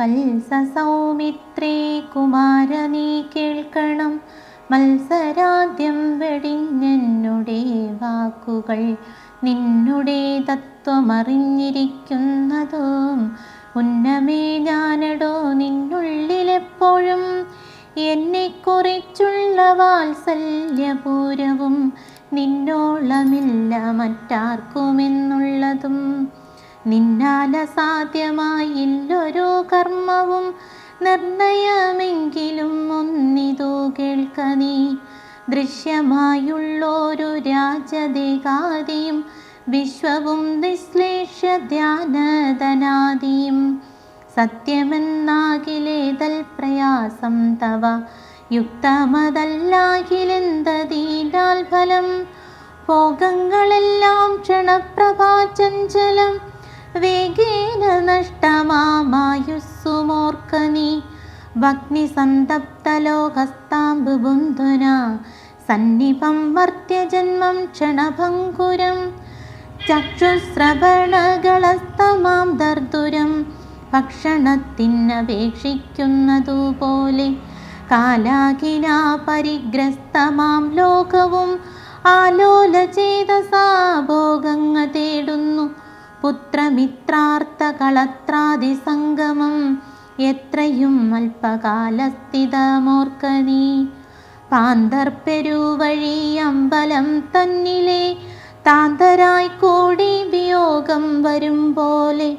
വത്സസൗമിത്രേ കുമാര നീ കേൾക്കണം. മത്സരാദ്യം വെടിഞ്ഞെന്നുടെ വാക്കുകൾ നിന്നുടെ തത്വമറിഞ്ഞിരിക്കുന്നതും. ഉന്നമേ ഞാനടോ നിന്നുള്ളിലെപ്പോഴും. എന്നെക്കുറിച്ചുള്ള വാത്സല്യപൂരവും നിന്നോളമില്ല മറ്റാർക്കുമെന്നുള്ളതും. നിന്നാൽ അസാധ്യമായില്ലൊരു കർമ്മവും നിർണയമെങ്കിലും ഒന്നിതു കേൾക്ക നീ ദൃശ്യമായുള്ളൊരു രാജദേകാദിയും വിശ്വവും നിശ്ലേഷ ധ്യാനധനാദിയും. സത്യമെന്നാകിലേതൽ പ്രയാസം തവ യുക്തമതല്ലാകിലെന്തതീനാൽ ഫലം? ഭോഗങ്ങളെല്ലാം ക്ഷണപ്രഭാചഞ്ചലം വേഗേന നഷ്ടമാമായുസ്സുമോർക്ക നീ. ഭഗ്നി സന്തപ്തലോകസ്താംബുബുന്ധുന സന്നിപം മർത്യജന്മം ക്ഷണഭങ്കുരം. ചക്ഷുശ്രവണകളസ്തമാം ദർദുരം ഭക്ഷണത്തിനപേക്ഷിക്കുന്നതുപോലെ കാലാകിനാ പരിഗ്രസ്തമാം ലോകവും ആലോലചേതസാ ഭോഗങ്ങ തേടുന്നു. പുത്രമിത്രാർത്ഥകളത്രാദി സംഗമം എത്രയും അല്പകാലസ്ഥിതമോർക്ക നീ പാന്തർപ്പെരുവഴി അമ്പലം തന്നിലെ താന്തരായി കൂടി വിയോഗം വരും പോലെ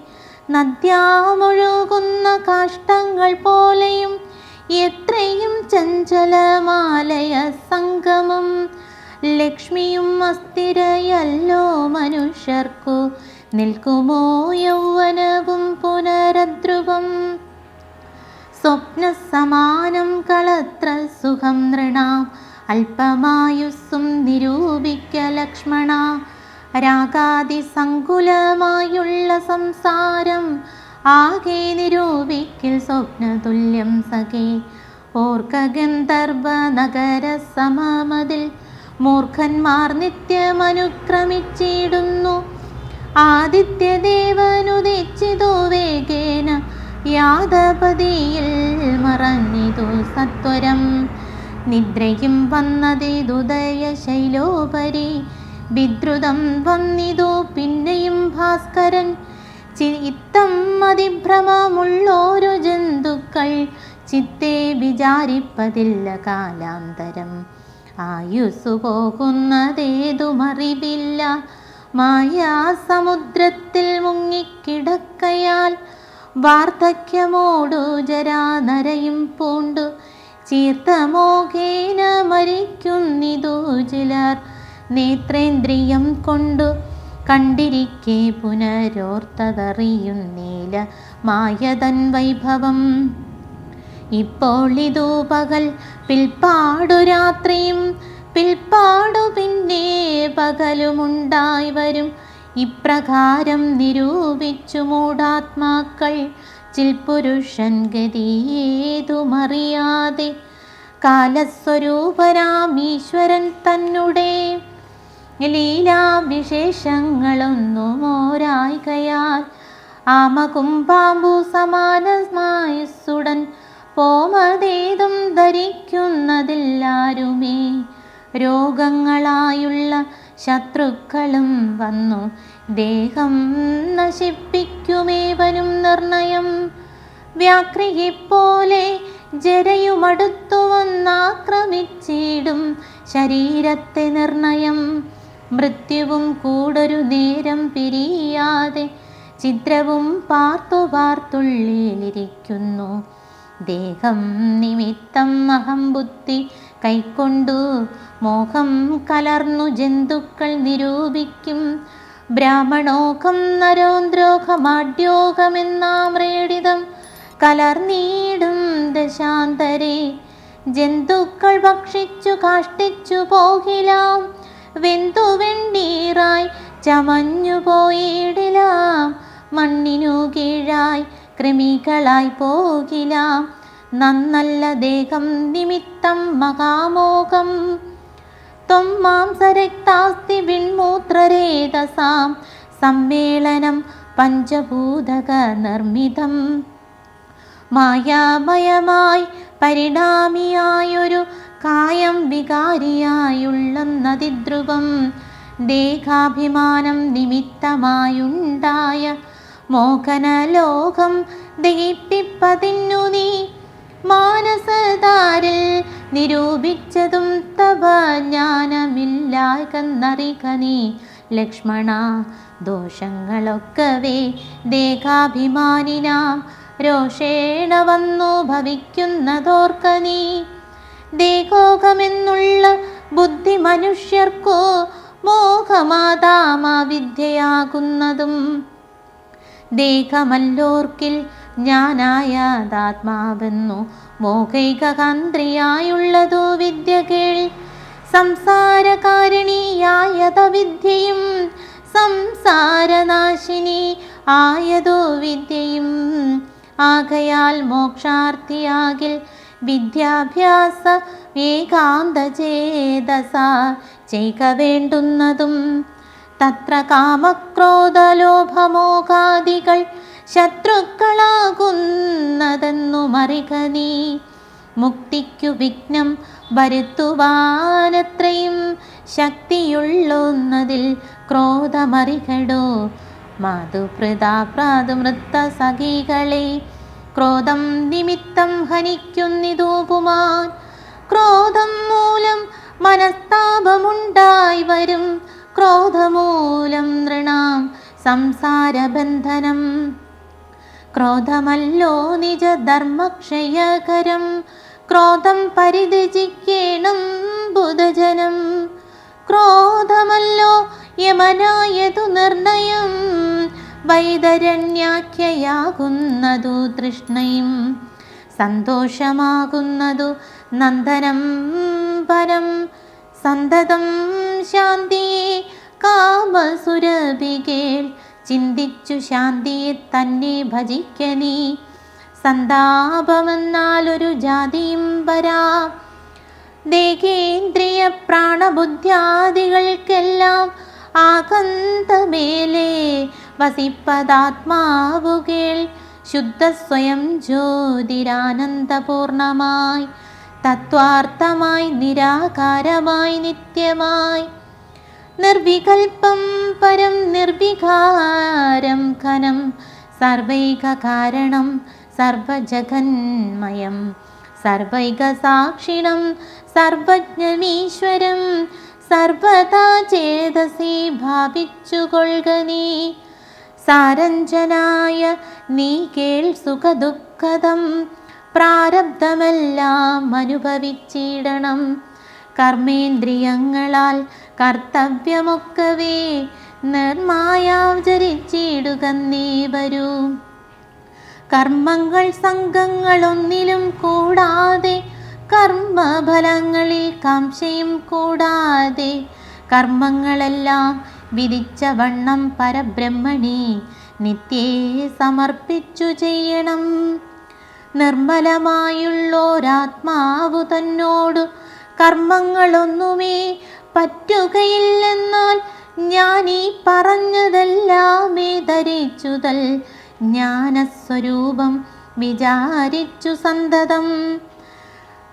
നദ്യാമൊഴുകുന്ന കാഷ്ടങ്ങൾ പോലെയും എത്രയും ചഞ്ചലമാലയ സംഗമം. ലക്ഷ്മിയും അസ്ഥിരയല്ലോ മനുഷ്യർക്കു നിൽക്കുമോ യൗവനവും പുനരധ്രുവം സ്വപ്നസമാനം കളത്ര സുഖം നൃണാം. അല്പമായുസ്സും നിരൂപിക്ക ലക്ഷ്മണ. രാഗാതിസങ്കുലമായുള്ള സംസാരം ആകെ നിരൂപിക്കൽ സ്വപ്നതുല്യം സഖേ. ഓർക്ക ഗന്ധർവ നഗര സമമതിൽ മൂർഖന്മാർ നിത്യമനുക്രമിച്ചിടുന്നു. ആദിത്യദേവനുദിച്ചിതു വേഗേന യാദപതിയിൽ മറഞ്ഞിതു സത്വരം. നിദ്രയും വന്നതിതുദയ ശൈലോപരി. വിദ്രുതം വന്നിതു പിന്നെയും ഭാസ്കരൻ. ചിത്തം അതിഭ്രമമുള്ളോരു ജന്തുക്കൾ ചിത്തെ വിചാരിപ്പതില്ല കാലാന്തരം. ആയുസ്സു പോകുന്നതേതുമറിവില്ല മായാസമുദ്രത്തിൽ മുങ്ങിക്കിടക്കയാൽ വാർദ്ധക്യമോടു ജരാനരയും പൂണ്ടു. ചീർത്തമോഖേന മരിക്കുന്നിതു ചിലർ നേത്രേന്ദ്രിയം കൊണ്ടു. കണ്ടിരിക്കെ പുനരോർത്തതറിയുന്നീല മായതൻ വൈഭവം. ഇപ്പോൾ ഇതു പകൽ പിൽപ്പാടു രാത്രിയും പിൽപ്പാടു പിന്നെ പകലുമുണ്ടായി വരും ഇപ്രകാരം നിരൂപിച്ചു മൂഢാത്മാക്കൾ ചിൽപുരുഷൻ ഗതിയേതുമറിയാതെ കാലസ്വരൂപരാമീശ്വരൻ തന്നെ ലീലാവിശേഷങ്ങളൊന്നും ഓരായികയാൽ ആമകും പാമ്പു സമാനമായുസുടൻ പോമതേതും ധരിക്കുന്നതില്ലാരുമേ. രോഗങ്ങളായുള്ള ശത്രുക്കളും വന്നു. ദേഹം നശിപ്പിക്കുമേവനും നിർണയം. വ്യാക്രിയെപ്പോലെ ജരയുമടുത്തു വന്നാക്രമിച്ചിടും ശരീരത്തെ നിർണയം. മൃത്യുവും കൂടൊരു നേരം പിരിയാതെ ചിത്രവും പാർത്തു പാർത്തുള്ളിലിരിക്കുന്നു ദേഹം നിമിത്തം അഹം ബുദ്ധി കൈക്കൊണ്ടു മോഹം കലർന്നു ജന്തുക്കൾ നിരൂപിക്കും. ബ്രാഹ്മണോകം നരോദ്രോഹമാഡ്യോഗമെന്നാമ്രേടിതം കലർന്നീടും ദശാന്തരെ. ജന്തുക്കൾ ഭക്ഷിച്ചു കാഷ്ടിച്ചു പോകിലാം. വെന്തു വെണ്ണീറായി ചമഞ്ഞു പോയിടിലാം. മണ്ണിനു കീഴായി കൃമികളായി പോകിലാം. നന്നല്ല ദേഹം നിമിത്തം മഹാമോഹം. ത്വം മാംസരക്താസ്തി വിൺമൂത്രരേതസാം. സമ്മേളനം പഞ്ചഭൂതക നിർമ്മിതം. മായാമയമായി പരിണാമിയായൊരു കായം വികാരിയായുള്ള നദിദ്രുവം ദേഹാഭിമാനം നിമിത്തമായുണ്ടായ മോഹനലോകം ദയിപ്പിപ്പതിന്നു നീ. മാനസതാരിൽ നിരൂപിച്ചതും തവ ജ്ഞാനമില്ലായെന്നറിക നീ ലക്ഷ്മണ ദോഷങ്ങളൊക്കവേ ദേഹാഭിമാനിനാം. രോഷേണ വന്നു ഭവിക്കുന്നതോർക്ക നീ ദേഹോകമെന്നുള്ള ബുദ്ധി മനുഷ്യർക്കു മോഹമാതാമാവിദ്യയാകുന്നതും. ദേഹമല്ലോർക്കിൽ ഞാനായതാത്മാവെന്നു മോഹൈകകാന്ത്രിയായുള്ളതു വിദ്യ കേൾ. സംസാരകാരിണിയായത വിദ്യയും സംസാരനാശിനി ആയതോ വിദ്യയും. ആകയാൽ മോക്ഷാർത്ഥിയാകിൽ വിദ്യാഭ്യാസ ഏകാന്തചേതസ ചെയ്ക വേണ്ടുന്നതും. തത്ര കാമക്രോധലോഭമോഹാദികൾ ശത്രുക്കളാകുന്നതെന്നു മറിക നീ. മുക്തിക്കു വിഘ്നം വരുത്തുവാനത്രയും ശക്തിയുള്ളൊന്നതിൽ ക്രോധമറികടോ. മാതുഭൃതാ പ്രാതുമൃത്ത സഖികളെ ക്രോധം നിമിത്തം ഹനിക്കുന്നിതൂപുമാൻ ക്രോധം മൂലം മനസ്താപമുണ്ടായി വരും. ക്രോധമൂലം നൃണാം സംസാരബന്ധനം. ക്രോധമല്ലോ നിജധർമ്മക്ഷയകരം. ക്രോധം പരിതജിക്കേണം ബുധജനം. ക്രോധമല്ലോ യമനായതു നിർണയം. വൈതരണ്യാഖ്യയാകുന്നതു തൃഷ്ണയും. സന്തോഷമാകുന്നതു നന്ദനം പരം സന്തതം ശാന്തിയെ കാമസുരഭികേൾ. ചിന്തിച്ചു ശാന്തിയെ തന്നെ ഭജിക്കനീ സന്താപമെന്നാലൊരു ജാതിയും വരാ. ദേഹേന്ദ്രിയ പ്രാണബുദ്ധ്യാദികൾക്കെല്ലാം ആകന്തമേലെ വസിപ്പതാത്മാവുകേൾ ശുദ്ധ സ്വയം ജ്യോതിരാനന്ദപൂർണമായി. തത്വാർത്ഥമായി നിരാകാരമായി നിത്യമായി. നിർവികൽപ്പം പരം നിർവികാരം ഘനം. സർവൈക കാരണം സർവജഗന്മയം. സർവൈകസാക്ഷിണം സർവജ്ഞമീശ്വരം സർവതാ ചേതസി ഭാവിച്ചുകൊള്ളുക നീ. സാരഞ്ജനായ നീ കേൾ സുഖദുഃഖതം പ്രാരബ്ധമെല്ലാം അനുഭവിച്ചിടണം. കർമ്മേന്ദ്രിയങ്ങളാൽ കർത്തവ്യമൊക്കവേ നിർമായാചരിച്ചിടുക നീ വരൂ. കർമ്മങ്ങൾ സംഘങ്ങളൊന്നിലും കൂടാതെ കർമ്മഫലങ്ങളിൽ കാംക്ഷയും കൂടാതെ കർമ്മങ്ങളെല്ലാം വിധിച്ച വണ്ണം പരബ്രഹ്മണി നിത്യേ സമർപ്പിച്ചു ചെയ്യണം. നിർമ്മലമായുള്ളോരാത്മാവു തന്നോടു കർമ്മങ്ങളൊന്നുമേ പറ്റുകയില്ലെന്നാൽ ഞാൻ ഈ പറഞ്ഞതെല്ലാമേ ധരിച്ചുതൽ. ജ്ഞാനസ്വരൂപം വിചാരിച്ചു സന്തതം.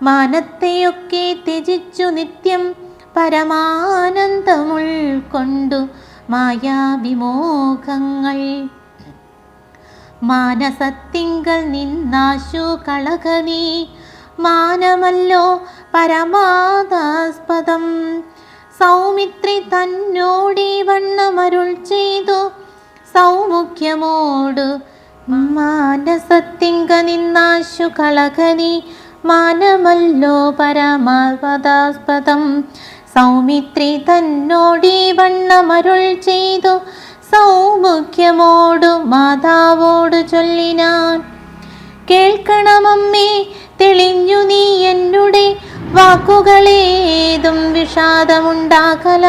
മാനത്തെയൊക്കെ ത്യജിച്ചു നിത്യം പരമാനന്ദമുൾക്കൊണ്ടു മായാവിമോഹങ്ങൾ. മാനസത്തിങ്കൽ നിന്നാശു കളകനീ മാനമല്ലോ പരമാതാസ്പദം സൗമിത്രി തന്നോടീ വണ്ണമരുൾ ചെയ്തു. സൗമുഖ്യമോട് മാനസത്തിങ്ക നിന്നാശു കളകനി മാനമല്ലോ പരമാപദാസ്പദം സൗമിത്രി തന്നോടീ വണ്ണമരുൾ ചെയ്തു. സൗമുഖ്യമോടു മാതാവോട് ചൊല്ലിനാൻ. കേൾക്കണമമ്മേ തെളിഞ്ഞു നീ എന്നുടെ വാക്കുകളേതും വിഷാദമുണ്ടാക്കല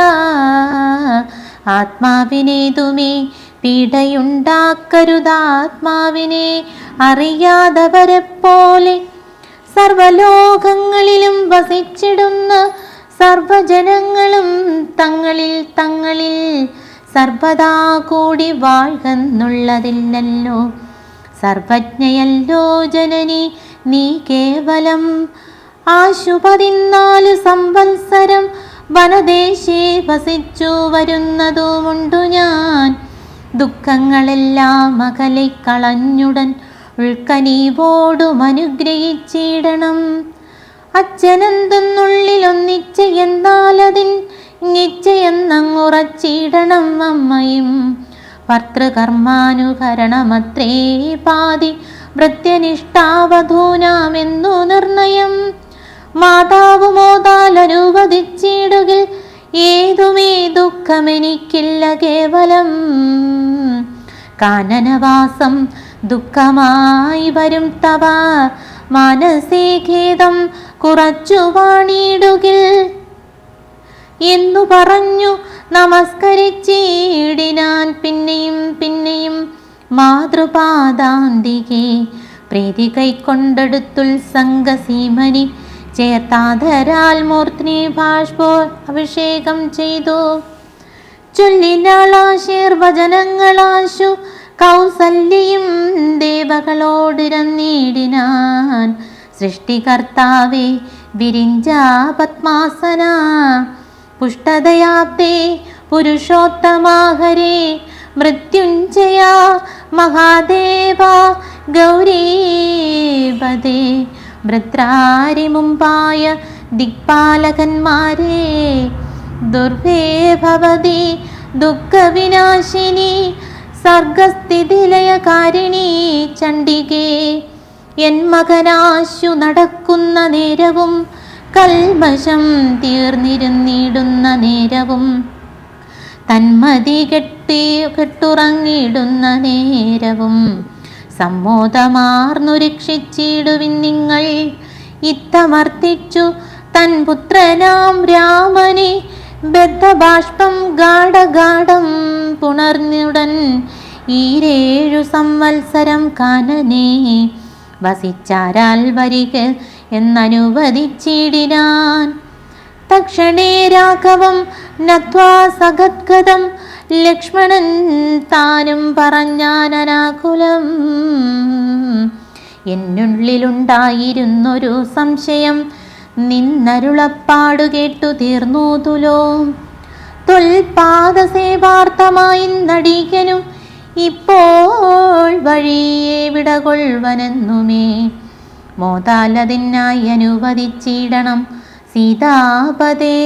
ആത്മാവിനേതുമേ പീഡയുണ്ടാക്കരുതാത്മാവിനെ അറിയാതവരെ പോലെ സർവലോകങ്ങളിലും വസിച്ചിടുന്ന സർവജനങ്ങളും തങ്ങളിൽ തങ്ങളിൽ സർവദാ കൂടി വാഴ്കെന്നുള്ളതില്ലല്ലോ. സർവജ്ഞയല്ലോ ജനനി നീ കേവലം ആശു പതിനാല് സംവത്സരം വനദേശേ വസിച്ചു വരുന്നതുമുണ്ടു ഞാൻ. ദുഃഖങ്ങളെല്ലാം അകലെ കളഞ്ഞുടൻ ഉൾക്കനീവോടും അനുഗ്രഹിച്ചിടണം. അച്ഛനെന്തെന്നുള്ളിൽ ഒന്നിച്ച് എന്നാലതിൻ ഇങ്ങിച്ചയെന്നങ്ങുറച്ചിടണം അമ്മയും. ഭർത്തൃകർമാനുകരണമത്രേ പാതി വൃത്യനിഷ്ഠാവധൂനാമെന്നു നിർണയം. മാതാവ് താലനുവദിച്ചിടുകിൽ ഏതുമേ ദുഃഖമെനിക്കില്ല കേവലം. കാനനവാസം ദുഃഖമായി വരും തവ മനസ്സേ ഖേദം കുറച്ചു വാണിടുകിൽ. എന്നു പറഞ്ഞു നമസ്കരിച്ചിടിനാൻ പിന്നെയും പിന്നെയും മാതൃപാദാന്തികെ പ്രീതി കൈക്കൊണ്ടെടുത്തുൽ സംഘസീമനി ചേർത്താധരാൽ മൂർത്തിനി ഭാഷ്പോ അഭിഷേകം ചെയ്തു. ചൊല്ലിനാളാശീർവചനങ്ങളാശു കൗസല്യയും ദേവകളോടിരന്നീടിനാൻ സൃഷ്ടികർത്താവേ വിരിഞ്ച പത്മാസന പുഷ്ടതയാബ്ദേ പുരുഷോത്തമാഹരേ മൃത്യുഞ്ജയ മഹാദേവ ഗൗരീപദേ ഭദ്രാരി മുമ്പായ ദിക്പാലകന്മാരെ ദുർവേ ഭവതി ദുഃഖവിനാശിനി സർഗസ്ഥിതിലയകാരിണി ചണ്ഡികേ എൻ മകനാശു നടക്കുന്ന നേരവും കൽമശം തീർന്നിരുന്നിടുന്ന നേരവും തന്മതി കെട്ടി കെട്ടുറങ്ങിടുന്ന നേരവും. സമ്മോദമാർന്നു രക്ഷിച്ചിടുവിൻ നിങ്ങൾ. ഇത്തമർത്തിച്ചു തൻ പുത്രനാം രാമനെ. ബദ്ധബാഷ്പം ഗാഢഗാഠം പുണർന്നുടൻ ഈരേഴു സംവത്സരം കാനനെ. വസിച്ചാരാൽ വരിക എന്നനുവദിച്ചിടിനാൻ. തക്ഷണേ രാഘവം നത്വാ സഗദ്ഗതം ലക്ഷ്മണൻ താനും പറഞ്ഞാനനാകുലം എന്നുള്ളിലുണ്ടായിരുന്നൊരു സംശയം നിന്നരുളപ്പാടു കേട്ടു തീർന്നു തുലോ. തൊൽപാദസേവാർത്ഥമായി നടികനും ഇപ്പോൾ വഴിയെ വിടകൊള്ളുവനെന്നുമേ. മോതാലതിനായി അനുവദിച്ചിടണം സീതാപതേ.